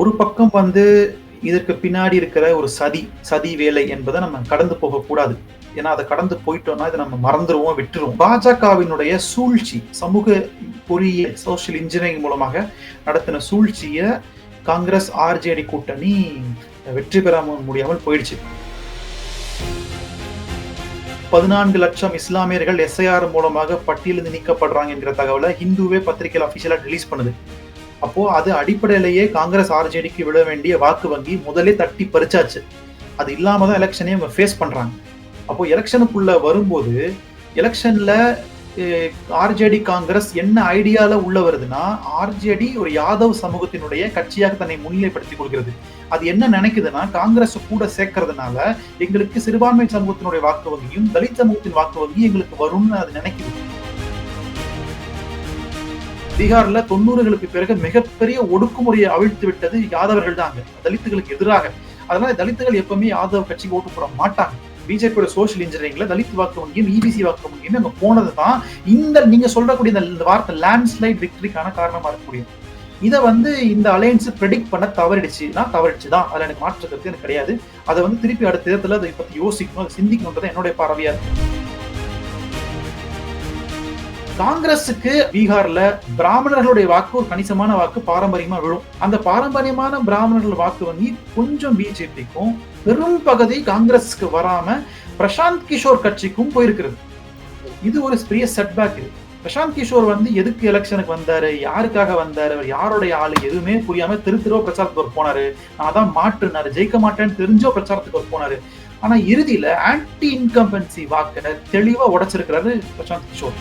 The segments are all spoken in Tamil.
ஒரு பக்கம் வந்து இதற்கு பின்னாடி இருக்கிற ஒரு சதி சதி வேலை என்பதை நம்ம கடந்து போகக்கூடாது. ஏன்னா அதை கடந்து போயிட்டோம்னா இதை நம்ம மறந்துடுவோம் விட்டுருவோம். பாஜகவினுடைய சூழ்ச்சி சமூக பொறியியல் சோஷியல் இன்ஜினியரிங் மூலமாக நடத்தின சூழ்ச்சியை காங்கிரஸ் ஆர்ஜேடி கூட்டணி வெற்றி பெற முடியாமல் போயிடுச்சு. பதினான்கு லட்சம் இஸ்லாமியர்கள் எஸ்ஐஆர் மூலமாக பட்டியலிருந்து நீக்கப்படுறாங்க என்கிற தகவலை ஹிந்துவே பத்திரிகையில் அபிஷியலா ரிலீஸ் பண்ணுது. அப்போ அது அடிப்படையிலேயே காங்கிரஸ் ஆர்ஜேடிக்கு விட வேண்டிய வாக்கு வங்கி முதலே தட்டி பறிச்சாச்சு. அது இல்லாம தான் எலெக்ஷனே அவங்க ஃபேஸ் பண்றாங்க. அப்போ எலெக்ஷனுக்குள்ள வரும்போது எலெக்ஷன்ல ஆர்ஜேடி காங்கிரஸ் என்ன ஐடியால உள்ள வருதுன்னா ஆர்ஜேடி ஒரு யாதவ் சமூகத்தினுடைய கட்சியாக தன்னை முன்னிலைப்படுத்திக் கொள்கிறது. அது என்ன நினைக்குதுன்னா காங்கிரஸ் கூட சேர்க்கறதுனால எங்களுக்கு சிறுபான்மை சமூகத்தினுடைய வாக்கு வங்கியும் தலித் சமூகத்தின் வாக்கு வங்கியும் எங்களுக்கு வரும்னு அது நினைக்குது. பீகார்ல தொண்ணூறுகளுக்கு பிறகு மிகப்பெரிய ஒடுக்குமுறையை அவிழ்த்து விட்டது யாதவர்கள் தான் தலித்துகளுக்கு எதிராக. அதனால தலித்துகள் எப்பவுமே யாதவ் கட்சிக்கு ஓட்டு போட மாட்டாங்க. பிஜேபியோட சோசியல் இன்ஜினியரிங்ல தலித் வாக்கு வங்கியும் இபிசி வாக்கு வங்கியும் அங்க போனது தான் இந்த நீங்க சொல்லக்கூடிய இந்த வார்த்தை லேண்ட்ஸ்லைட் விக்டரிக்கான காரணமா இருக்கக்கூடியது. இதை வந்து இந்த அலையன்ஸ் ப்ரெடிக்ட் பண்ண தவறிடுச்சுன்னா தவறிடுச்சு தான். அதில் எனக்கு மாற்று எனக்கு கிடையாது. அதை வந்து திருப்பி அடுத்த தேர்தலில் அதை பற்றி யோசிக்கணும். அதை சிந்திக்கணுன்றது என்னுடைய பார்வையாக இருக்கு. காங்கிரஸுக்கு பீகார்ல பிராமணர்களுடைய வாக்கு ஒரு கணிசமான வாக்கு பாரம்பரியமா விழும். அந்த பாரம்பரியமான பிராமணர்கள் வாக்கு வங்கி கொஞ்சம் பிஜேபிக்கும் பெரும் பகுதி காங்கிரஸுக்கு வராம பிரசாந்த் கிஷோர் கட்சிக்கும் போயிருக்கிறது. இது ஒரு பெரிய செட்பேக் இருக்கு பிரசாந்த் கிஷோர் வந்து எதுக்கு எலெக்ஷனுக்கு வந்தாரு? யாருக்காக வந்தாரு? அவர் யாருடைய ஆளு? எதுவுமே புரியாம திரு திருவ பிரச்சாரத்துக்கு ஒரு போனாரு. நான் தான் மாற்றுனாரு. ஜெயிக்க மாட்டேன்னு தெரிஞ்சோ பிரச்சாரத்துக்கு ஒரு போனாரு. ஆனா இறுதியில ஆன்டி இன்கம்பன்சி வாக்க தெளிவா உடைச்சிருக்கிறாரு பிரசாந்த் கிஷோர்.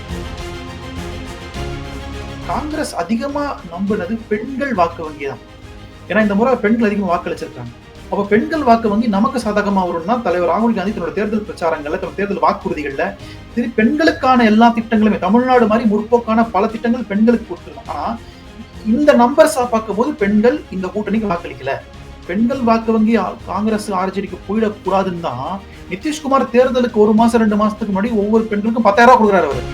காங்கிரஸ் அதிகமா நம்பினது பெண்கள் வாக்கு வங்கி தான் ஏன்னா இந்த முறை பெண்கள் அதிகமாக வாக்களிச்சிருக்காங்க அப்போ பெண்கள் வாக்கு வங்கி நமக்கு சாதகமாக வரும்னா தலைவர் ராகுல் காந்தி தன்னோட தேர்தல் பிரச்சாரங்கள்ல தன்னோட தேர்தல் வாக்குறுதிகளில் திரு பெண்களுக்கான எல்லா திட்டங்களுமே தமிழ்நாடு மாதிரி முற்போக்கான பல திட்டங்கள் பெண்களுக்கு கொடுத்துருக்கோம் ஆனா இந்த நம்பர்ஸா பார்க்கும் போது பெண்கள் இந்த கூட்டணிக்கு வாக்களிக்கல பெண்கள் வாக்கு வங்கி காங்கிரஸ் ஆர்ஜேடிக்கு போயிடக்கூடாதுன்னு தான் நிதிஷ்குமார் தேர்தலுக்கு ஒரு மாசம் ரெண்டு மாசத்துக்கு முன்னாடி ஒவ்வொரு பெண்களுக்கும் பத்தாயிரம் ரூபாய் கொடுக்குறாரு அவர்.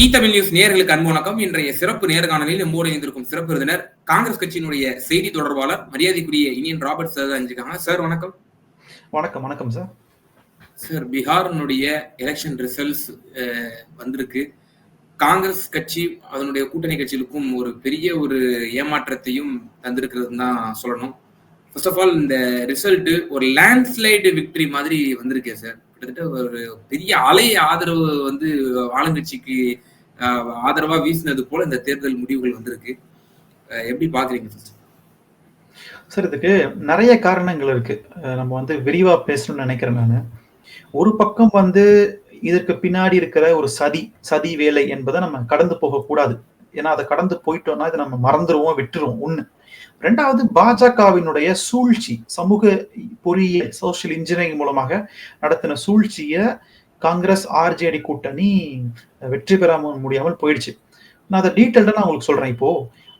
இ தமிழ் நியூஸ் நேர்களுக்கு அன்பு வணக்கம். இன்றைய சிறப்பு நேர்காணலில் நம்மோடு இணைந்திருக்கும் சிறப்பு விருந்தினர் காங்கிரஸ் கட்சியினுடைய செய்தி தொடர்பாளர் மரியாதைக்குரிய இனியன் ராபர்ட் சார் அஞ்சுக்காங்க சார் வணக்கம். வணக்கம் வணக்கம் சார். சார் பீகாரினுடைய எலெக்ஷன் ரிசல்ட்ஸ் வந்திருக்கு. காங்கிரஸ் கட்சி அதனுடைய கூட்டணி கட்சிகளுக்கும் ஒரு பெரிய ஒரு ஏமாற்றத்தையும் தந்திருக்கிறதுன்னு தான் சொல்லணும். ஃபர்ஸ்ட் ஆஃப் ஆல் இந்த ரிசல்ட் ஒரு லேண்ட்ஸ்லைடு விக்டரி மாதிரி வந்திருக்கே சார். கிட்டத்தட்ட ஒரு பெரிய அலை ஆதரவு வந்து ஆளுங்கட்சிக்கு ஆதரவா வீசினது போல இந்த தேர்தல் முடிவுகள் வந்திருக்கு. எப்படி பாக்குறீங்க சார் இதுக்கு நிறைய காரணங்கள் இருக்கு. நம்ம வந்து விரிவா பேசணும்னு நினைக்கிறேன் நான். ஒரு பக்கம் வந்து இதற்கு பின்னாடி இருக்கிற ஒரு சதி சதி வேலை என்பதை நம்ம கடந்து போக கூடாது ஏன்னா அதை கடந்து போயிட்டோம்னா இதை நம்ம மறந்துடுவோம் விட்டுருவோம். ஒன்று ரெண்டாவது பாஜகவினுடைய சூழ்ச்சி சமூக பொறியியல் சோசியல் இன்ஜினியரிங் மூலமாக நடத்தின சூழ்ச்சியை காங்கிரஸ் ஆர்ஜேடி கூட்டணி வெற்றி பெற முடியாமல் போயிடுச்சு. நான் அதை டீட்டெயில்டாக நான் உங்களுக்கு சொல்றேன் இப்போ.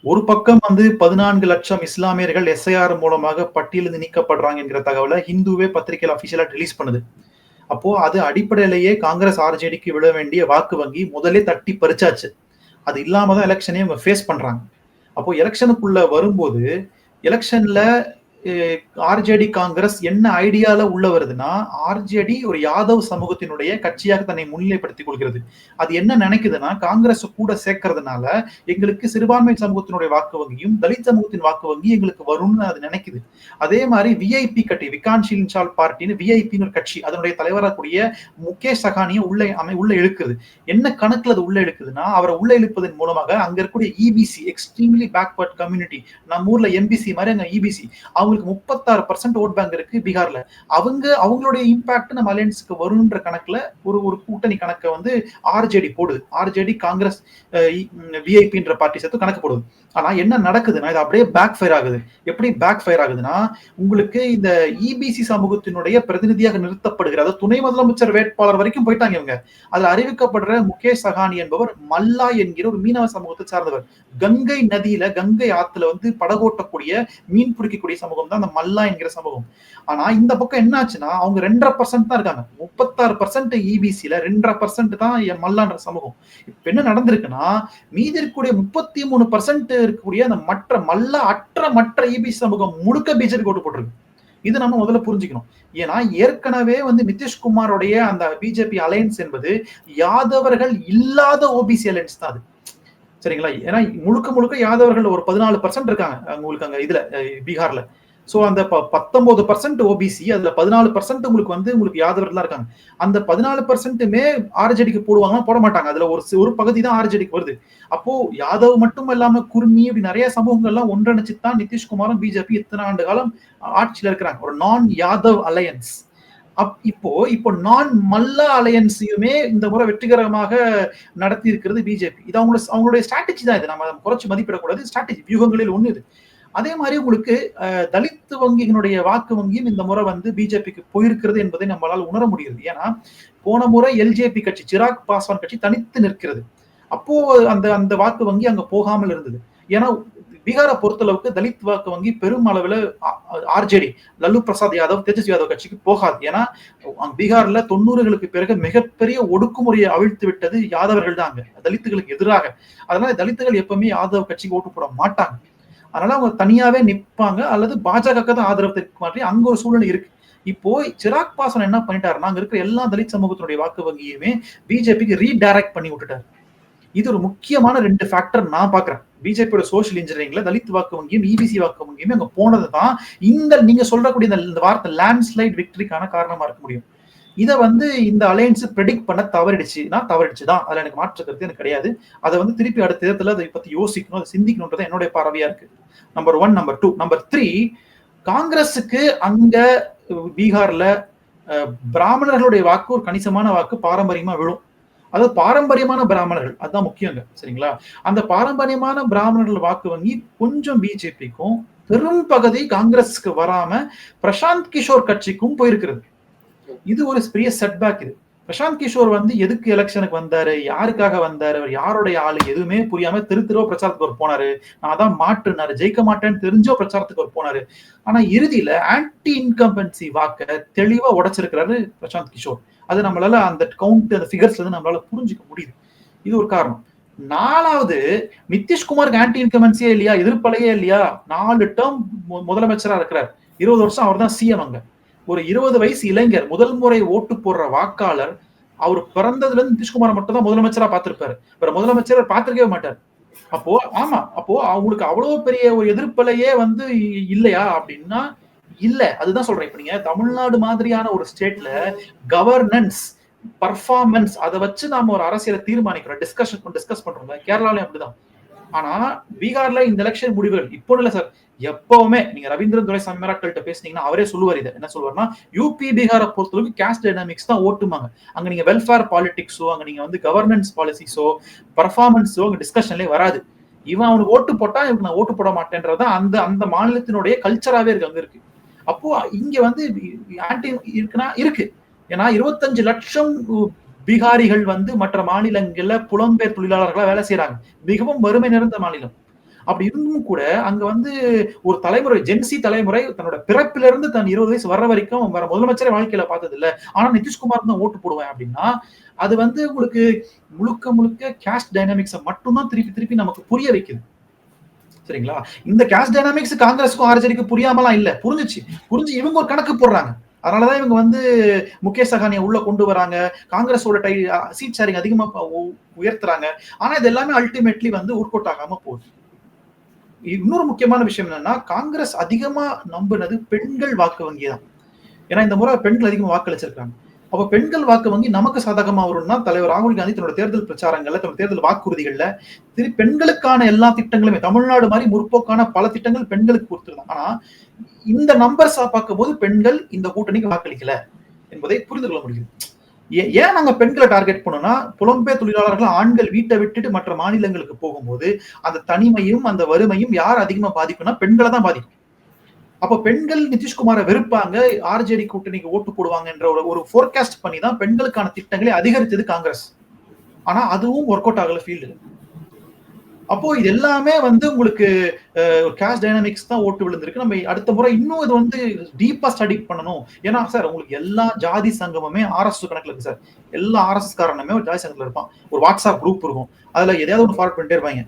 ஒரு பக்கம் வந்து பதினான்கு லட்சம் இஸ்லாமியர்கள் எஸ்ஐஆர் மூலமாக பட்டியலிருந்து நீக்கப்படுறாங்க என்கிற தகவலை ஹிந்துவே பத்திரிகையில் அபிஷியலா ரிலீஸ் பண்ணுது. அப்போ அது அடிப்படையிலேயே காங்கிரஸ் ஆர்ஜேடிக்கு விட வேண்டிய வாக்கு வங்கி முதலே தட்டி பறிச்சாச்சு. அது இல்லாம தான் எலெக்ஷனே அவங்க ஃபேஸ் பண்றாங்க. அப்போ எலெக்ஷனுக்குள்ள வரும்போது எலெக்ஷன்ல ஆர்ஜேடி காங்கிரஸ் என்ன ஐடியால உள்ள வருதுன்னா ஆர்ஜேடி ஒரு யாதவ் சமூகத்தினுடைய கட்சியாக தன்னை முன்னிலைப்படுத்திக் கொள்கிறது. அது என்ன நினைக்குதுன்னா காங்கிரஸ் கூட சேர்க்கறதுனால எங்களுக்கு சிறுபான்மை சமூகத்தினுடைய வாக்கு வங்கியும் தலித் சமூகத்தின் வாக்கு வங்கி எங்களுக்கு வரும்னு அது நினைக்குது. அதே மாதிரி விஐபி கட்சி விகான்ஷீல் இன்சால் பார்ட்டின்னு விஐபின்னு ஒரு கட்சி அதனுடைய தலைவராக கூடிய முகேஷ் சகானியை உள்ள அமை உள்ள இழுக்குது. என்ன கணக்குல அது உள்ள இழுக்குதுன்னா அவரை உள்ள இழுப்பதன் மூலமாக அங்க இருக்கக்கூடிய இபிசி எக்ஸ்ட்ரீம்லி பேக்வர்ட் கம்யூனிட்டி நம்ம ஊர்ல எம்பிசி மாதிரி அங்க இபிசி அவங்க அவங்களுக்கு முப்பத்தாறு பர்சன்ட் ஓட் பேங்க் இருக்கு பீகார்ல. அவங்க அவங்களுடைய இம்பாக்ட் நம்ம அலையன்ஸுக்கு வரும்ன்ற கணக்குல ஒரு ஒரு கூட்டணி கணக்கை வந்து ஆர்ஜேடி போடுது. ஆர்ஜேடி காங்கிரஸ் விஐபின்ற பார்ட்டி சேர்த்து கணக்கு போடுது. ஆனா என்ன நடக்குதுன்னா இது அப்படியே பேக் ஃபயர் ஆகுது. எப்படி பேக் ஃபயர் ஆகுதுன்னா உங்களுக்கு இந்த இபிசி சமூகத்தினுடைய பிரதிநிதியாக நிறுத்தப்படுகிற அதாவது துணை முதலமைச்சர் வேட்பாளர் வரைக்கும் போயிட்டாங்க இவங்க. அதுல அறிவிக்கப்படுற முகேஷ் சகானி என்பவர் மல்லா என்கிற ஒரு மீனவ சமூகத்தை சார்ந்தவர். கங்கை நதியில கங்கை ஆத்துல வந்து படகோட்டக்கூடிய மீன் பிடிக்கக்கூடிய சமூகம் சம்பவம் தான் அந்த மல்லா என்கிற சமூகம். ஆனா இந்த பக்கம் என்ன ஆச்சுன்னா அவங்க ரெண்டரை பர்சன்ட் தான் இருக்காங்க. முப்பத்தாறு பர்சன்ட் இபிசியில ரெண்டரை பர்சன்ட் தான் என் மல்லான்ற சமூகம். இப்ப என்ன நடந்திருக்குன்னா மீதி இருக்கக்கூடிய முப்பத்தி மூணு பர்சன்ட் இருக்கக்கூடிய அந்த மற்ற மல்லா அற்ற மற்ற இபிசி சமூகம் முழுக்க பிஜேபி ஓட்டு போட்டிருக்கு. இது நம்ம முதல்ல புரிஞ்சுக்கணும். ஏன்னா ஏற்கனவே வந்து நிதிஷ்குமாரோடைய அந்த பிஜேபி அலையன்ஸ் என்பது யாதவர்கள் இல்லாத ஓபிசி அலையன்ஸ் தான் அது. சரிங்களா? ஏன்னா முழுக்க முழுக்க யாதவர்கள் ஒரு பதினாலு பர்சன்ட் இருக்காங்க. உங்களுக்கு அங்க இதுல பீகார்ல. ஸோ அந்த ப- பத்தொன்பது பர்சன்ட் ஓபிசி அதுல பதினாலு பர்சன்ட் உங்களுக்கு வந்து உங்களுக்கு யாதவர்கள் இருக்காங்க. அந்த பதினாலு பர்சன்ட்டுமே ஆர்ஜேடிக்கு போடுவாங்க போட மாட்டாங்க. அதுல ஒரு ஒரு பகுதி தான் ஆர்ஜேடிக்கு வருது. அப்போ யாதவ் மட்டும் இல்லாம குர்மி அப்படி நிறைய சமூகங்கள்லாம் ஒன்றிணைச்சு தான் நிதிஷ்குமாரும் பிஜேபி இத்தனை ஆண்டு காலம் ஆட்சியில இருக்கிறாங்க. ஒரு நான் யாதவ் அலையன்ஸ் அப் இப்போ இப்போ நான் மல்லா அலையன்ஸையுமே இந்த முறை வெற்றிகரமாக நடத்தி இருக்கிறது பிஜேபி இது அவங்களோட அவங்களுடைய ஸ்ட்ராட்டஜி தான் இது. நம்ம குறைச்சு மதிப்பிடக்கூடாது. ஸ்ட்ராட்டஜி வியூகங்களில் ஒன்று இது. அதே மாதிரி உங்களுக்கு தலித் வங்கியினுடைய வாக்கு வங்கியும் இந்த முறை வந்து பிஜேபிக்கு போயிருக்கிறது என்பதை நம்மளால் உணர முடிகிறது. ஏன்னா போன முறை எல்ஜேபி கட்சி சிராக் பாஸ்வான் கட்சி தனித்து நிற்கிறது. அப்போ அந்த அந்த வாக்கு வங்கி அங்க போகாமல் இருந்தது. ஏன்னா பீகாரை பொறுத்தளவுக்கு தலித் வாக்கு வங்கி பெரும் அளவில் ஆர்ஜேடி லல்லு பிரசாத் யாதவ் தேஜஸ்வி யாதவ் கட்சிக்கு போகாது. ஏன்னா பீகார்ல தொண்ணூறுகளுக்கு பிறகு மிகப்பெரிய ஒடுக்குமுறையை அவிழ்த்து விட்டது யாதவர்கள் தான் அங்க. தலித்துகளுக்கு எதிராக. அதனால தலித்துகள் எப்பவுமே யாதவ் கட்சிக்கு ஓட்டு போட மாட்டாங்க. அதனால அவங்க தனியாவே நிற்பாங்க அல்லது பாஜக தான் ஆதரவு தெரிவிக்க மாதிரி அங்க ஒரு சூழ்நிலை இருக்கு. இப்போ சிராக் பாசன் என்ன பண்ணிட்டாருன்னா அங்க இருக்கிற எல்லா தலித் சமூகத்தினுடைய வாக்கு வங்கியுமே பிஜேபிக்கு ரீடைரக்ட் பண்ணி விட்டுட்டாரு. இது ஒரு முக்கியமான ரெண்டு ஃபேக்டர் நான் பாக்குறேன். பிஜேபியோட சோஷியல் இன்ஜினியரிங்ல தலித் வாக்கு வங்கியும் இபிசி வாக்கு வங்கியும் அங்க போனது தான் இந்த நீங்க சொல்லக்கூடிய இந்த- வார்த்தை லேண்ட்ஸ்லைட் விக்டரிக்கான காரணமா இருக்க முடியும். இதை வந்து இந்த அலையன்ஸ் ப்ரெடிக்ட் பண்ண தவறிடுச்சுன்னா தவறிடுச்சு தான். அதில் எனக்கு மாற்று கருத்து எனக்கு கிடையாது. அதை வந்து திருப்பி அடுத்த தேர்தலில் அதை பற்றி யோசிக்கணும் அதை சிந்திக்கணுன்றது என்னுடைய பறவையாக இருக்குது number one number two number three காங்கிரஸுக்கு அங்க பீகார்ல பிராமணர்களுடைய வாக்கு ஒரு கணிசமான வாக்கு பாரம்பரியமா விழும். அதாவது பாரம்பரியமான பிராமணர்கள். அதுதான் முக்கியங்க சரிங்களா? அந்த பாரம்பரியமான பிராமணர்கள் வாக்கு வங்கி கொஞ்சம் பிஜேபிக்கும் பெரும் பகுதி காங்கிரஸுக்கு வராம பிரசாந்த் கிஷோர் கட்சிக்கும் போயிருக்கிறது. இது ஒரு பெரிய செட்பேக் இது. பிரசாந்த் கிஷோர் வந்து எதுக்கு எலெக்ஷனுக்கு வந்தாரு? யாருக்காக வந்தாரு? அவர் யாருடைய ஆளு? எதுவுமே புரியாம திரு திருவோ பிரச்சாரத்துக்கு அவர் போனாரு. நான் தான் மாற்றுனாரு. ஜெயிக்க மாட்டேன்னு தெரிஞ்சோ பிரச்சாரத்துக்கு அவர் போனாரு. ஆனா இறுதியில ஆன்டி இன்கம்பன்சி வாக்க தெளிவா உடைச்சிருக்கிறாரு பிரசாந்த் கிஷோர். அது நம்மளால அந்த கவுண்ட் அந்த ஃபிகர்ஸ்ல இருந்து நம்மளால புரிஞ்சுக்க முடியுது. இது ஒரு காரணம். நாலாவது நிதிஷ்குமாருக்கு ஆன்டி இன்கம்பன்சியே இல்லையா? எதிர்ப்பலையே இல்லையா? நாலு டேர்ம் முதலமைச்சரா இருக்கிறார். இருபது வருஷம் அவர் தான் சிஎம் அங்க. ஒரு இருபது வயசு இளைஞர் முதல் முறை ஓட்டு போடுற வாக்காளர் அவர் பிறந்ததுல இருந்து நிதிஷ்குமார் மட்டும் தான் முதலமைச்சரா பார்த்திருப்பாரு. வேற முதலமைச்சர் பார்த்திருக்கவே மாட்டார். அப்போ ஆமா அப்போ அவங்களுக்கு அவ்வளவு பெரிய ஒரு எதிர்ப்பலையே வந்து இல்லையா அப்படின்னா இல்ல. அதுதான் சொல்றேன். இப்ப நீங்க தமிழ்நாடு மாதிரியான ஒரு ஸ்டேட்ல கவர்னன்ஸ் பர்ஃபார்மன்ஸ் அதை வச்சு நாம ஒரு அரசியலை தீர்மானிக்கிறோம். டிஸ்கஷன் டிஸ்கஸ் பண்றோம் கேரளாலையும் அப்படிதான். ஆனா பீகார்ல இந்த எலெக்ஷன் முடிவுகள் இப்போ இல்ல சார் எப்பவுமே நீங்க ரவீந்திரன் துரை சம்யராக்கள்கிட்ட பேசுனீங்கன்னா அவரே சொல்லுவார் இதை. என்ன சொல்வார்னா யூபி பீகாரை பொறுத்தளவுக்கு கேஸ்ட் டைனாமிக்ஸ் தான் ஓட்டுமாங்க. அங்க நீங்க வெல்ஃபேர் பாலிடிக்ஸோ அங்க நீங்க வந்து கவர்னன்ஸ் பாலிசிஸோ பர்ஃபார்மன்ஸோ அங்க டிஸ்கஷன்லேயே வராது. இவன் அவனுக்கு ஓட்டு போட்டா இவனுக்கு நான் ஓட்டு போட மாட்டேன்றதான் அந்த அந்த மாநிலத்தினுடைய கல்ச்சராவே இருக்கு அங்க இருக்கு. அப்போ இங்க வந்து ஆன்டி இருக்குன்னா இருக்கு. ஏன்னா இருபத்தஞ்சு லட்சம் பீகாரிகள் வந்து மற்ற மாநிலங்கள்ல புலம்பெயர் தொழிலாளர்களா வேலை செய்யறாங்க மிகவும் வறுமை நிறைந்த மாநிலம். அப்படி இருந்தும் கூட அங்க வந்து ஒரு தலைமுறை ஜென்சி தலைமுறை தன்னோட பிறப்பில இருந்து தன் இருபது வயசு வர்ற வரைக்கும் வர முதலமைச்சரே வாழ்க்கையில பார்த்தது இல்ல ஆனா நிதிஷ்குமார் தான் ஓட்டு போடுவேன் அப்படின்னா அது வந்து உங்களுக்கு முழுக்க முழுக்க கேஸ்ட் டைனாமிக்ஸை மட்டும்தான் திருப்பி திருப்பி நமக்கு புரிய வைக்குது. சரிங்களா? இந்த கேஸ்ட் டைனாமிக்ஸ் காங்கிரஸுக்கும் ஆர்ஜேடிக்கும் புரியாமலாம் இல்ல. புரிஞ்சுச்சு. புரிஞ்சு இவங்க ஒரு கணக்கு போடுறாங்க. அதனாலதான் இவங்க வந்து முகேஷ் சஹானியை உள்ள கொண்டு வராங்க. காங்கிரஸோட டை சீட் ஷேரிங் அதிகமா உயர்த்துறாங்க. ஆனா இது எல்லாமே அல்டிமேட்லி வந்து ஒர்க் ஆகாம போகுது. இன்னொரு முக்கியமான விஷயம் என்னன்னா காங்கிரஸ் அதிகமா நம்பினது பெண்கள் வாக்கு வங்கி தான் ஏன்னா இந்த முறை பெண்கள் அதிகமாக வாக்களிச்சிருக்காங்க. அப்ப பெண்கள் வாக்கு வங்கி நமக்கு சாதகமா வரும்னா தலைவர் ராகுல் காந்தி தன்னோட தேர்தல் பிரச்சாரங்கள்ல தன்னோட தேர்தல் வாக்குறுதிகள்ல திரு பெண்களுக்கான எல்லா திட்டங்களுமே தமிழ்நாடு மாதிரி முற்போக்கான பல திட்டங்கள் பெண்களுக்கு கொடுத்துருந்தாங்க. ஆனா இந்த நம்பர்ஸா பார்க்கும் போது பெண்கள் இந்த கூட்டணிக்கு வாக்களிக்கல என்பதை புரிந்து கொள்ள முடியும். ஏன் நாங்க பெண்களை டார்கெட் பண்ணோம்னா புலம்பெயர் தொழிலாளர்கள் ஆண்கள் வீட்டை விட்டுட்டு மற்ற மாநிலங்களுக்கு போகும்போது அந்த தனிமையும் அந்த வறுமையும் யார் அதிகமா பாதிக்கும்னா பெண்களை தான் பாதிக்கும். அப்ப பெண்கள் நிதிஷ்குமாரை வெறுப்பாங்க ஆர்ஜேடி கூட்டணிக்கு ஓட்டு போடுவாங்கன்ற ஒரு ஒரு ஃபோர்காஸ்ட் பண்ணி தான் பெண்களுக்கான திட்டங்களை அதிகரித்தது காங்கிரஸ். ஆனா அதுவும் ஒர்க் அவுட் ஆகல ஃபீல்டு அப்போ இது எல்லாமே வந்து உங்களுக்கு கேஷ் டைனாமிக்ஸ் தான் ஓட்டு விழுந்திருக்கு. நம்ம அடுத்த முறை இன்னும் இது வந்து டீப்பா ஸ்டடி பண்ணணும். ஏன்னா சார் உங்களுக்கு எல்லா ஜாதி சங்கமுமே ஆர்எஸ் கணக்குல இருக்கு சார் எல்லா ஆர்எஸ் காரணமே ஒரு ஜாதி சங்கத்துல இருப்பான். ஒரு வாட்ஸ்அப் குரூப் இருக்கும். அதுல எதையாவது ஒன்று ஃபார்வர்ட் பண்ணிட்டே இருப்பாங்க.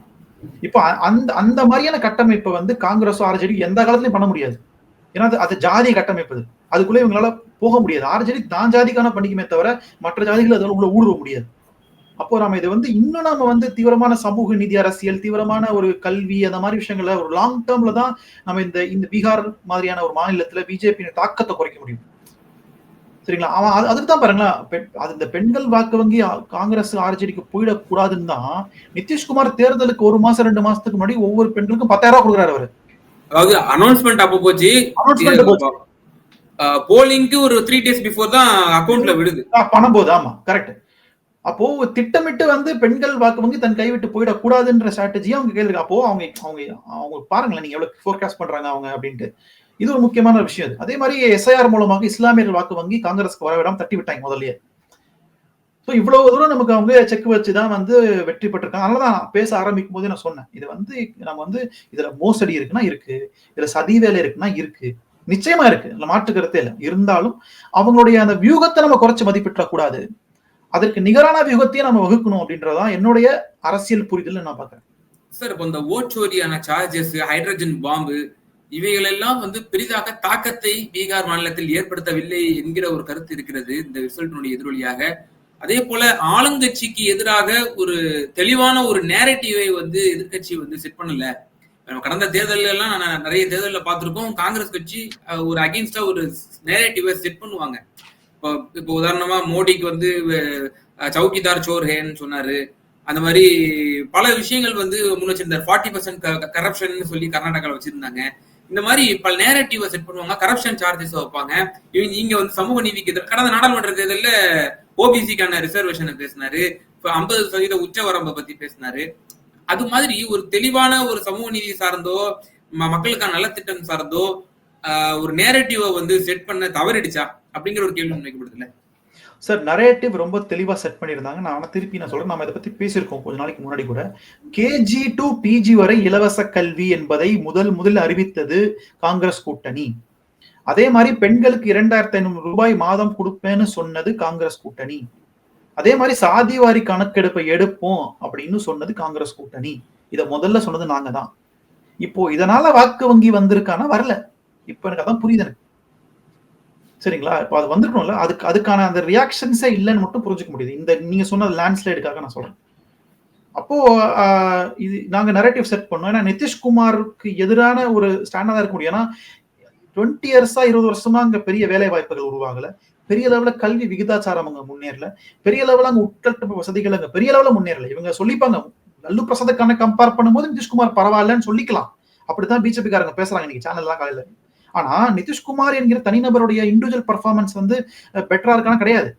இப்போ அ- அந்த அந்த மாதிரியான கட்டமைப்பை வந்து காங்கிரஸோ ஆர்ஜேடி எந்த காலத்துலயும் பண்ண முடியாது. ஏன்னா அது- அது ஜாதிய கட்டமைப்பு அதுக்குள்ளே அதுக்குள்ள இவங்களால போக முடியாது. ஆர்ஜேடி தான் ஜாதிக்கான பண்ணிக்குமே தவிர மற்ற ஜாதிகள் அதில் உள்ள ஊடுருவ முடியாது. அப்போ நம்ம இதை வந்து இன்னும் நம்ம வந்து தீவிரமான சமூக நீதி அரசியல் தீவிரமான ஒரு கல்வி அந்த மாதிரி விஷயங்கள ஒரு லாங் டேர்ம்ல தான் நம்ம இந்த இந்த பீகார் மாதிரியான ஒரு மாநிலத்துல பிஜேபியின் தாக்கத்தை குறைக்க முடியும். சரிங்களா? அவன் அது- அதுக்கு தான் பாருங்களேன் அது இந்த பெண்கள் வாக்கு வங்கி காங்கிரஸ் ஆர்ஜேடிக்கு போயிடக்கூடாதுன்னு தான் நிதிஷ்குமார் தேர்தலுக்கு ஒரு மாசம் ரெண்டு மாசத்துக்கு முன்னாடி ஒவ்வொரு பெண்களுக்கும் பத்தாயிரம் ரூபாய் கொடுக்குறாரு அவரு. அதாவது அனௌன்ஸ்மெண்ட் அப்போ போச்சு. போலிங்க்கு ஒரு த்ரீ டேஸ் பிஃபோர் தான் அக்கௌண்ட்ல விடுது. பணம் போது ஆமா கரெக்ட் அப்போ திட்டமிட்டு வந்து பெண்கள் வாக்கு வங்கி தன் கைவிட்டு போயிடக்கூடாதுன்ற ஸ்ட்ராட்டஜி அவங்க கையில் அப்போ அவங்க அவங்க அவங்க பாருங்களேன் நீங்க எவ்வளவு ஃபோர்காஸ்ட் பண்றாங்க அவங்க அப்படின்ட்டு. இது ஒரு முக்கியமான விஷயம் அதே மாதிரி எஸ்ஐஆர் மூலமாக இஸ்லாமியர்கள் வாக்கு வங்கி காங்கிரஸ்க்கு வரவிடாம தட்டி விட்டாங்க முதல்லயே. ஸோ இவ்வளவு தூரம் நமக்கு அவங்க செக் வச்சு தான் வந்து வெற்றி பெற்றிருக்காங்க. அதனால தான் பேச ஆரம்பிக்கும் போதே நான் சொன்னேன். இது வந்து நம்ம வந்து இதுல மோசடி இருக்குன்னா இருக்கு. இதுல சதி வேலை இருக்குன்னா இருக்கு. நிச்சயமா இருக்கு. இல்லை மாற்று கருத்தே இல்லை. இருந்தாலும் அவங்களுடைய அந்த வியூகத்தை நம்ம குறைச்சு மதிப்பிட்டுற கூடாது. அதற்கு நிகரான வியூகத்தையே நம்ம வகுக்கணும் அப்படின்றதான் என்னுடைய அரசியல் புரிதல் நான் பாக்குறேன் சார் இப்போ இந்த ஓட்சோரியான சார்ஜஸ் ஹைட்ரஜன் பாம்பு இவைகள் எல்லாம் வந்து பெரிதாக தாக்கத்தை பீகார் மாநிலத்தில் ஏற்படுத்தவில்லை என்கிற ஒரு கருத்து இருக்கிறது இந்த ரிசல்ட்டினுடைய எதிரொலியாக. அதே போல ஆளுங்கட்சிக்கு எதிராக ஒரு தெளிவான ஒரு நேரட்டிவை வந்து எதிர்க்கட்சி வந்து செட் பண்ணல. நம்ம கடந்த தேர்தல் எல்லாம் நான் நிறைய தேர்தலில் பார்த்துருக்கோம். காங்கிரஸ் கட்சி ஒரு அகெயின்ஸ்டா ஒரு நேரட்டிவை செட் பண்ணுவாங்க. இப்போ இப்போ உதாரணமா மோடிக்கு வந்து சவுக்கிதார் சோர்ஹேன்னு சொன்னாரு. அந்த மாதிரி பல விஷயங்கள் வந்து முன் வச்சிருந்தார் ஃபார்ட்டி பர்சன்ட் கரப்ஷன் சொல்லி கர்நாடகாவில் வச்சிருந்தாங்க. இந்த மாதிரி பல நேரட்டிவை செட் பண்ணுவாங்க. கரப்ஷன் சார்ஜஸ் வைப்பாங்க. இவங்க இங்க வந்து சமூக நீதிக்கு கடந்த நாடாளுமன்ற தேர்தலில் ஓபிசிக்கான ரிசர்வேஷனை பேசினாரு. இப்போ ஐம்பது சதவீத உச்சவரம்பை பத்தி பேசினாரு. அது மாதிரி ஒரு தெளிவான ஒரு சமூக நீதி சார்ந்தோ ம- மக்களுக்கான நலத்திட்டம் சார்ந்தோ ஒரு நேரட்டிவை வந்து செட் பண்ண தவறிடுச்சா? அப்படிங்கிற ஒரு கேள்வி முன்வைக்கப்படுதுல்ல சார் நரேட்டிவ் ரொம்ப தெளிவா செட் பண்ணியிருந்தாங்க. நான் ஆனா திருப்பி நான் சொல்றேன் நம்ம இதை பத்தி பேசியிருக்கோம் கொஞ்ச நாளைக்கு முன்னாடி கூட. கேஜி டு பிஜி வரை இலவச கல்வி என்பதை முதல் முதல் அறிவித்தது காங்கிரஸ் கூட்டணி. அதே மாதிரி பெண்களுக்கு இரண்டாயிரத்தி ஐநூறு ரூபாய் மாதம் கொடுப்பேன்னு சொன்னது காங்கிரஸ் கூட்டணி. அதே மாதிரி சாதிவாரி கணக்கெடுப்பை எடுப்போம் அப்படின்னு சொன்னது காங்கிரஸ் கூட்டணி. இதை முதல்ல சொன்னது நாங்க தான் இப்போ இதனால வாக்கு வங்கி வந்திருக்கானா? வரல. இப்போ எனக்கு அதான் புரியுது எனக்கு. சரிங்களா? இப்போ அது வந்துருக்கணும்ல அதுக்கு அதுக்கான அந்த ரியாக்ஷன்ஸே இல்லைன்னு மட்டும் புரிஞ்சுக்க முடியுது. இந்த நீங்க சொன்ன லேண்ட்ஸ்லைடுக்காக நான் சொல்றேன். அப்போ இது நாங்க நரேட்டிவ் செட் பண்ணோம். ஏன்னா நிதிஷ்குமாருக்கு எதிரான ஒரு ஸ்டாண்டா தான் இருக்க முடியும். ஏன்னா டுவெண்ட்டி இயர்ஸா இருபது வருஷமா அங்க பெரிய வேலை வாய்ப்புகள் உருவாகல. பெரிய லெவலில் கல்வி விகிதாச்சாரம் அங்க முன்னேறல. பெரிய லெவலில் அங்க உட்கட்ட வசதிகள் அங்க பெரிய லெவல்ல முன்னேறல. இவங்க சொல்லிப்பாங்க லல்லு பிரசாத்துக்கான கம்பேர் பண்ணும்போது நிதிஷ்குமார் பரவாயில்லன்னு சொல்லிக்கலாம். அப்படித்தான் பிஜேபிக்காரங்க பேசுறாங்க இன்னைக்கு சேனல்லாம் காலையில் காலையில. ஆனா நிதிஷ்குமார் என்கிற தனிநபருடைய இண்டிவிஜுவல் பர்ஃபார்மன்ஸ் வந்து பெட்டரா இருக்கான கிடையாது.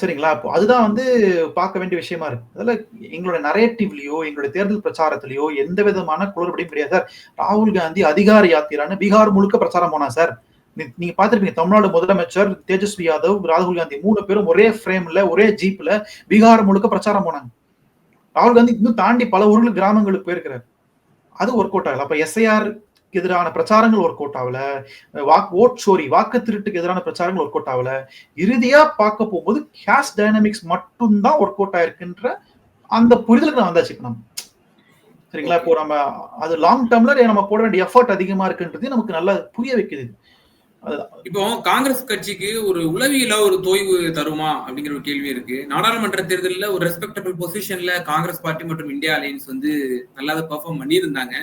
சரிங்களா? அப்போ அதுதான் வந்து பார்க்க வேண்டிய விஷயமா இருக்கு. அதில் எங்களோட நரேட்டிவ்லயோ எங்களுடைய தேர்தல் பிரச்சாரத்திலயோ எந்த விதமான குளறுபடியும் கிடையாது சார். ராகுல் காந்தி அதிகார யாத்திரான்னு பீகார் முழுக்க பிரச்சாரம் போனா சார். நீ- நீங்க பாத்திருப்பீங்க தமிழ்நாடு முதலமைச்சர் தேஜஸ்வி யாதவ் ராகுல் காந்தி மூணு பேரும் ஒரே ஃப்ரேம்ல ஒரே ஜீப்ல பீகார் முழுக்க பிரச்சாரம் போனாங்க. ராகுல் காந்தி இன்னும் தாண்டி பல ஊர்கள் கிராமங்களுக்கு போயிருக்கிறார். அது ஒர்க் அவுட் ஆகல. அப்ப எஸ்ஐஆர் எதிரான பிரச்சாரங்கள் ஒர்க் அவுட் ஆகல வாக் ஓட் சோரி வாக்கு திருட்டுக்கு எதிரான பிரச்சாரங்கள் ஒர்க் அவுட் ஆகல இறுதியா பார்க்க போகும்போது கேஷ் டைனமிக்ஸ் மட்டும்தான் ஒர்க் அவுட் ஆயிருக்குன்ற அந்த புரிதலுக்கு நான் வந்தாச்சு இப்ப நம்ம. சரிங்களா? இப்போ நம்ம அது லாங் டேர்ம்ல நம்ம போட வேண்டிய எஃபர்ட் அதிகமா இருக்குன்றது நமக்கு நல்லா புரிய வைக்குது இப்போ காங்கிரஸ் கட்சிக்கு ஒரு உளவியல ஒரு தொய்வு தருமா அப்படிங்கிற ஒரு கேள்வி இருக்கு. நாடாளுமன்ற தேர்தலில் ஒரு ரெஸ்பெக்டபிள் பொசிஷன்ல காங்கிரஸ் பார்ட்டி மற்றும் இந்தியா அலையன்ஸ் வந்து நல்லா பெர்ஃபார்ம் பண்ணியிருந்தாங்க.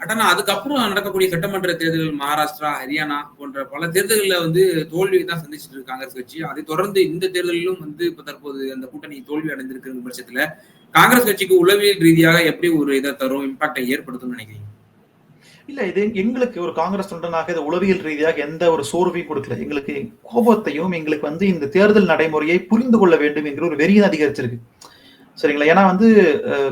ஆனா அதுக்கப்புறம் நடக்கக்கூடிய சட்டமன்ற தேர்தல்கள் மகாராஷ்டிரா ஹரியானா போன்ற பல தேர்தல்களில் வந்து தோல்வியை தான் சந்திச்சுட்டு இருக்கு காங்கிரஸ் கட்சி. அதை தொடர்ந்து இந்த தேர்தலிலும் வந்து இப்ப தற்போது அந்த கூட்டணி தோல்வி அடைந்திருக்கிற பட்சத்துல காங்கிரஸ் கட்சிக்கு உளவியல் ரீதியாக எப்படி ஒரு இதை தரும் இம்பாக்டை ஏற்படுத்தும்னு நினைக்கிறீங்க? இல்ல இது எங்களுக்கு ஒரு காங்கிரஸ் தொண்டனாக இது உளவியல் ரீதியாக எந்த ஒரு சோர்வையும் கொடுக்கல. எங்களுக்கு கோபத்தையும் எங்களுக்கு வந்து இந்த தேர்தல் நடைமுறையை புரிந்து கொள்ள வேண்டும் என்கிற ஒரு வெறியும் அதிகரிச்சிருக்கு. சரிங்களா? ஏன்னா வந்து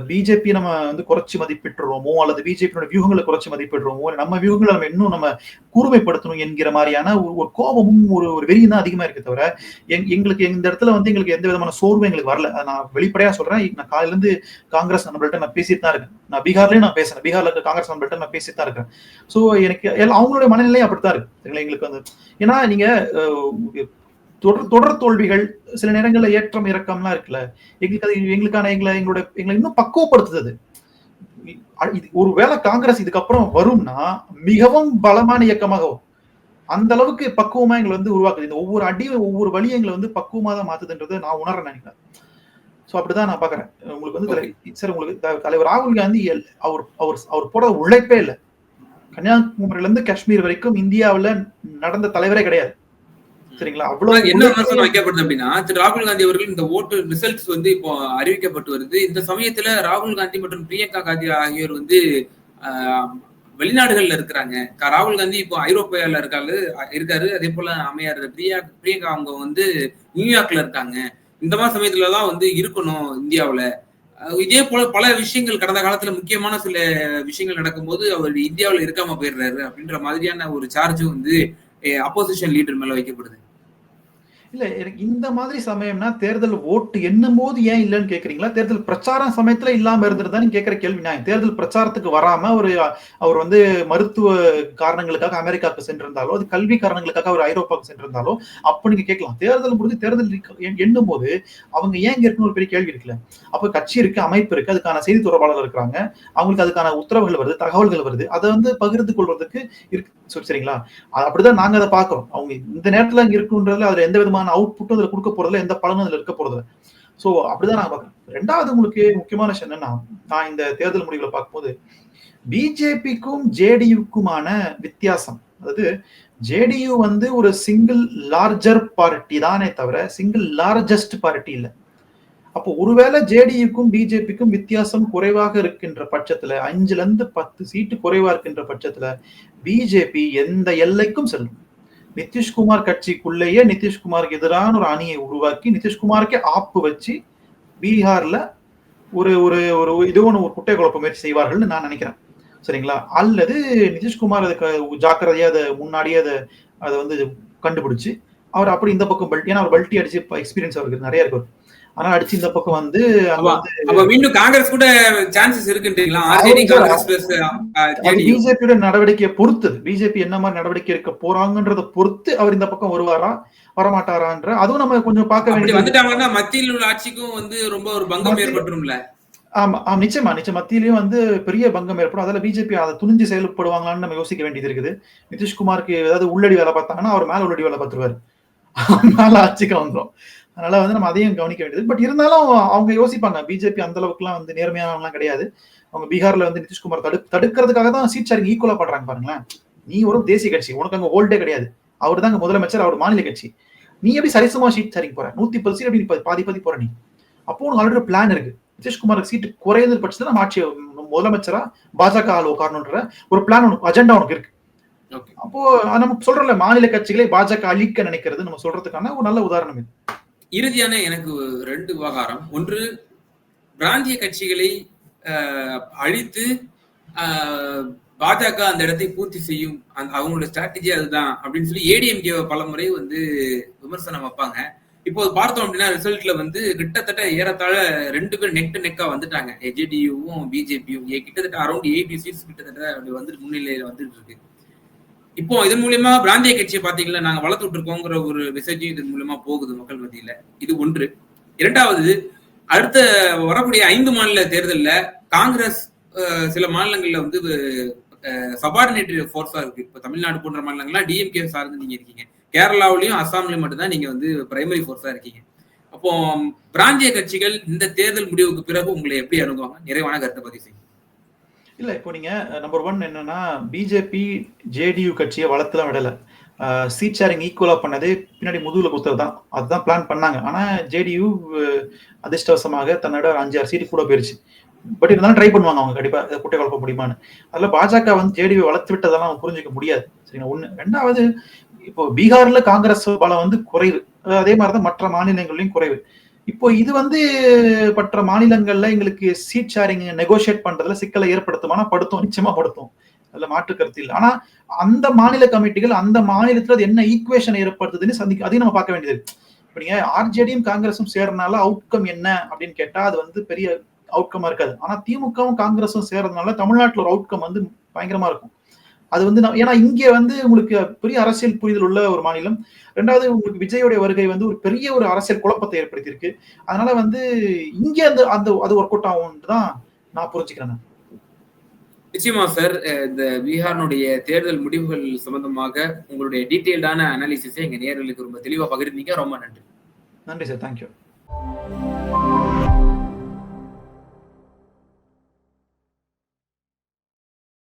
பிஜேபி நம்ம வந்து குறைச்சி மதிப்பிட்டுருவோமோ அல்லது பிஜேபியோட வியூகங்களை குறைச்சி மதிப்பிடுறோமோ நம்ம வியூகங்களை நம்ம இன்னும் நம்ம கூர்மைப்படுத்தணும் என்கிற மாதிரியான ஒரு ஒரு கோபமும் ஒரு ஒரு வெறியும் தான் அதிகமா இருக்கு தவிர எங்- எங்களுக்கு இந்த இடத்துல வந்து எங்களுக்கு எந்த விதமான சோர்வும் எங்களுக்கு வரல. நான் வெளிப்படையா சொல்றேன். நான் காலையில இருந்து காங்கிரஸ் நம்மள்ட்ட நான் பேசிட்டு தான் இருக்கேன். நான் பீகார்லயும் நான் பேசுறேன். பீகார்ல இருக்க காங்கிரஸ் நம்மள்ட்ட நான் பேசிட்டு தான் இருக்கேன். சோ எனக்கு எல்லாம் அவங்களுடைய மனநிலையும் அப்படித்தான் இருக்கு. சரிங்களா? எங்களுக்கு வந்து ஏன்னா நீங்க தொடர் தொடர் தோல்விகள் சில நேரங்கள்ல ஏற்றம் இறக்கம்லாம் இருக்குல்ல. எங்களுக்கு அது எங்களுக்கான எங்களை எங்களோட எங்களை இன்னும் பக்குவப்படுத்துது. ஒருவேளை காங்கிரஸ் இதுக்கப்புறம் வரும்னா மிகவும் பலமான இயக்கமாக அந்த அளவுக்கு பக்குவமா எங்களை வந்து உருவாக்குது. இந்த ஒவ்வொரு அடியும் ஒவ்வொரு வழியும் எங்களை வந்து பக்குவமா தான் மாத்துதுன்றதை நான் உணர்றேன் நினைக்கிறேன். சோ அப்படிதான் நான் பாக்குறேன் உங்களுக்கு வந்து சார் உங்களுக்கு தலைவர் ராகுல் காந்தி அவர் அவர் அவர் போட உழைப்பே இல்லை. கன்னியாகுமரியில இருந்து காஷ்மீர் வரைக்கும் இந்தியாவுல நடந்த தலைவரே கிடையாது. சரிங்களா? அவ்வளவு என்ன விமர்சனம் வைக்கப்படுது அப்படின்னா திரு ராகுல் காந்தி அவர்கள் இந்த ஓட்டு ரிசல்ட்ஸ் வந்து இப்போ அறிவிக்கப்பட்டு வருது. இந்த சமயத்துல ராகுல் காந்தி மற்றும் பிரியங்கா காந்தி ஆகியோர் வந்து வெளிநாடுகள்ல இருக்கிறாங்க. ராகுல் காந்தி இப்போ ஐரோப்பியால இருக்காரு இருக்காரு. அதே போல அம்மையார் பிரியா பிரியங்கா அவங்க வந்து நியூயார்க்ல இருக்காங்க. இந்த மாதிரி சமயத்துலதான் வந்து இருக்கணும் இந்தியாவுல. இதே போல பல விஷயங்கள் கடந்த காலத்துல முக்கியமான சில விஷயங்கள் நடக்கும்போது அவர் இந்தியாவுல இருக்காம போயிடுறாரு அப்படின்ற மாதிரியான ஒரு சார்ஜும் வந்து அப்போசிஷன் லீடர் மேல வைக்கப்படுது. இல்ல எனக்கு இந்த மாதிரி சமயம்னா தேர்தல் ஓட்டு என்னும் போது ஏன் இல்லைன்னு கேக்குறீங்களா? தேர்தல் பிரச்சாரம் சமயத்துல இல்லாம இருந்திருந்தான்னு கேக்குற கேள்வி. நான் தேர்தல் பிரச்சாரத்துக்கு வராம ஒரு அவர் வந்து மருத்துவ காரணங்களுக்காக அமெரிக்காவுக்கு சென்றிருந்தாலோ அது கல்வி காரணங்களுக்காக அவர் ஐரோப்பாவுக்கு சென்றிருந்தாலோ அப்ப நீங்க கேட்கலாம். தேர்தல் முடிஞ்சு தேர்தல் எண்ணும் போது அவங்க ஏன் இங்க இருக்குன்னு ஒரு பெரிய கேள்வி இருக்குல்ல. அப்ப கட்சி இருக்கு அமைப்பு இருக்கு அதுக்கான செய்தி தொடர்பாளர்கள் இருக்கிறாங்க. அவங்களுக்கு அதுக்கான உத்தரவுகள் வருது தகவல்கள் வருது. அதை வந்து பகிர்ந்து கொள்வதற்கு இருக்கு. சரிங்களா? அப்படிதான் நாங்க அதை பாக்குறோம் அவங்க இந்த நேரத்துல அங்க இருக்குன்றதுல அதுல எந்த விதமான அவுட்புட்டும் அதுல கொடுக்க போறதுல எந்த பலனும் அதுல இருக்க போறதுல சோ அப்படிதான் நான் பாக்குறேன் ரெண்டாவது உங்களுக்கு முக்கியமான விஷயம் என்னன்னா நான் இந்த தேர்தல் முடிவுகளை பார்க்கும்போது பிஜேபிக்கும் ஜேடியுக்குமான வித்தியாசம். அதாவது ஜேடியு வந்து ஒரு சிங்கிள் லார்ஜர் பார்ட்டி தானே தவிர சிங்கிள் லார்ஜஸ்ட் பார்ட்டி இல்ல. அப்போ ஒருவேளை ஜேடியுக்கும் பிஜேபிக்கும் வித்தியாசம் குறைவாக இருக்கின்ற பட்சத்துல அஞ்சுல இருந்து பத்து சீட்டு குறைவா இருக்கின்ற பட்சத்துல பிஜேபி எந்த எல்லைக்கும் செல்லும். நிதிஷ்குமார் கட்சிக்குள்ளேயே நிதிஷ்குமாருக்கு எதிரான ஒரு அணியை உருவாக்கி நிதிஷ்குமாருக்கே ஆப்பு வச்சு பீகார்ல ஒரு ஒரு ஒரு இது ஒன்று ஒரு குட்டை குழப்ப முயற்சி செய்வார்கள்னு நான் நினைக்கிறேன். சரிங்களா? அல்லது நிதிஷ்குமார் அதுக்கு ஜாக்கிரதையாக அதை முன்னாடியே அதை அதை வந்து கண்டுபிடிச்சு அவர் அப்படி இந்த பக்கம் பல்ட்டி ஏன்னா அவர் பல்ட்டி அடிச்சு எக்ஸ்பீரியன்ஸ் அவருக்கு நிறைய இருக்கும் ஆனா அடிச்சு இந்த பக்கம் வந்து அப்ப மீண்டும் காங்கிரஸ் கூட சான்சஸ் இருக்குன்றீங்களா? ஆர்ஜேடி காங்கிரஸ் பிஜேபியோட நடவடிக்கையை பொறுத்து பிஜேபி என்ன மாதிரி நடவடிக்கை எடுக்க போறாங்கன்றத பொறுத்து அவர் இந்த பக்கம் வருவாரா வரமாட்டாரான்ற அதுவும் நம்ம கொஞ்சம் பார்க்க வேண்டியது. வந்துட்டாங்கன்னா மத்தியில் உள்ள ஆட்சிக்கும் வந்து ரொம்ப ஒரு பங்கம் ஏற்பட்டுரும்ல? ஆமா ஆமா நிச்சயமா நிச்சயம். மத்தியிலயும் வந்து பெரிய பங்கம் ஏற்படும். அதில் பிஜேபி அதை துணிஞ்சு செயல்படுவாங்களான்னு நம்ம யோசிக்க வேண்டியது இருக்குது. நிதிஷ்குமாருக்கு ஏதாவது உள்ளடி வேலை பார்த்தாங்கன்னா அவர் மேல உள்ளடி வேலை பார்த்துருவாரு. மேல ஆட்சிக்கு வந்துரும். அதனால வந்து நம்ம அதையும் கவனிக்க வேண்டியது. பட் இருந்தாலும் அவங்க யோசிப்பாங்க. பிஜேபி அந்த அளவுக்குலாம் வந்து நேர்மையானவங்கலாம் கிடையாது. அவங்க பீகார்ல வந்து நிதிஷ்குமார் தடு தடுக்கிறதுக்காக தான் சீட் ஷேரிங் ஈக்குவலா பண்றாங்க பாருங்களேன். நீ ஒரு தேசிய கட்சி உனக்கு அங்க ஓல்டே கிடையாது. அவர் தாங்க முதலமைச்சர் அவர் மாநில கட்சி. நீ எப்படி சரிசமா சீட் ஷேரிங் போற? நூத்தி பத்து சீட் எப்படி பாதி பாதி போற நீ. அப்போ உனக்கு ஆல்ரெடி பிளான் இருக்கு. நிதிஷ்குமாருக்கு சீட்டு குறையுது பட்சத்துல நம்ம ஆட்சி முதலமைச்சரா பாஜக ஆள் உட்காரணுன்ற ஒரு பிளான் உனக்கு அஜெண்டா உனக்கு இருக்கு. ஓகே அப்போ நம்ம சொல்றோம்ல மாநில கட்சிகளை பாஜக அழிக்க நினைக்கிறது நம்ம சொல்றதுக்கான ஒரு நல்ல உதாரணம் இது. இறுதியான எனக்கு ரெண்டு விவகாரம். ஒன்று பிராந்திய கட்சிகளை அழித்து பாஜக அந்த இடத்தை பூர்த்தி செய்யும் அந்த அவங்களோட ஸ்ட்ராட்டஜி அதுதான் அப்படின்னு சொல்லி ஏடிஎம்கேவை பல முறை வந்து விமர்சனம் வைப்பாங்க. இப்போ பார்த்தோம் அப்படின்னா ரிசல்ட்ல வந்து கிட்டத்தட்ட ஏறத்தாழ ரெண்டு பேர் நெக் டு நெக்கா வந்துட்டாங்க. ஜேடியுவும் பிஜேபியும் கிட்டத்தட்ட அரௌண்ட் எயிட்டி சீட்ஸ் கிட்டத்தட்ட அப்படி வந்துட்டு முன்னிலையில வந்துட்டு இருக்கு. இப்போ இதன் மூலியமா பிராந்திய கட்சியை பாத்தீங்களா நாங்க வளர்த்துட்டு இருக்கோங்கிற ஒரு மெசேஜும் இதன் மூலியமா போகுது மக்கள் மத்தியில. இது ஒன்று. இரண்டாவது அடுத்த வரக்கூடிய ஐந்து மாநில தேர்தலில் காங்கிரஸ் சில மாநிலங்கள்ல வந்து சபார்டினேட்டரி ஃபோர்ஸா இருக்கு. இப்போ தமிழ்நாடு போன்ற மாநிலங்கள்லாம் டிஎம்கே சார்ந்து நீங்க இருக்கீங்க. கேரளாவிலையும் அஸ்ஸாம்லயும் மட்டும்தான் நீங்க வந்து பிரைமரி ஃபோர்ஸா இருக்கீங்க. அப்போ பிராந்திய கட்சிகள் இந்த தேர்தல் முடிவுக்கு பிறகு உங்களை எப்படி அணுகுவாங்க? நிறைவான கருத்தை பதிவு செய்யுங்க. இல்ல இப்போ நீங்க நம்பர் ஒன் என்னன்னா பிஜேபி ஜேடியு கட்சியை வளர்த்துலாம் விடல. சீட் ஷேரிங் ஈக்குவலா பண்ணதே பின்னாடி முதுகுல குத்துறது தான். அதுதான் பிளான் பண்ணாங்க. ஆனா ஜேடியு அதிர்ஷ்டவசமாக தன்னோட அஞ்சு ஆறு சீட்டு கூட போயிருச்சு. பட் இருந்தாலும் ட்ரை பண்ணுவாங்க அவங்க கண்டிப்பா இதை கூட்டை குழப்ப முடியுமான்னு. அதுல பாஜக வந்து ஜேடியு வளர்த்து விட்டதெல்லாம் அவங்க புரிஞ்சுக்க முடியாது. சரிங்களா? ஒண்ணு. ரெண்டாவது இப்போ பீகார்ல காங்கிரஸ் பலம் வந்து குறைவு. அதே அதே மாதிரிதான் மற்ற மாநிலங்கள்லையும் குறைவு. இப்போ இது வந்து மற்ற மாநிலங்கள்ல எங்களுக்கு சீட் ஷேரிங் நெகோஷியேட் பண்றதுல சிக்கலை ஏற்படுத்துமானா படுத்தும். நிச்சயமா படுத்தும். அதுல மாற்று கருத்து இல்லை. ஆனா அந்த மாநில கமிட்டிகள் அந்த மாநிலத்துல அது என்ன ஈக்குவேஷன் ஏற்படுத்துதுன்னு சந்திக்க அதையும் நம்ம பார்க்க வேண்டியது இப்போ நீங்க ஆர்ஜேடியும் காங்கிரஸும் சேர்றதுனால அவுட்கம் என்ன அப்படின்னு கேட்டா அது வந்து பெரிய அவுட்கமா இருக்காது. ஆனா திமுகவும் காங்கிரஸும் சேர்றதுனால தமிழ்நாட்டில் ஒரு அவுட்கம் வந்து பயங்கரமா இருக்கும். அது வந்து நான் ஏன்னா இங்க வந்து உங்களுக்கு பெரிய அரசியல் புரிதல் உள்ள ஒரு மாநிலம். ரெண்டாவது உங்களுக்கு விஜயோடைய வருகை வந்து ஒரு பெரிய ஒரு அரசியல் குழப்பத்தை ஏற்படுத்தியிருக்கு. அதனால வந்து இங்க அந்த அந்த அது ஒர்க் அவுட் ஆகும்னு தான் நான் புரிஞ்சுக்கிறேன். நிச்சயமா சார் இந்த பீகாரினுடைய தேர்தல் முடிவுகள் சம்பந்தமாக உங்களுடைய டீட்டெயில்டான அனாலிசிஸை எங்க நேயர்களுக்கு ரொம்ப தெளிவா பகிர்ந்தீங்க. ரொம்ப நன்றி. நன்றி சார் தேங்க்யூ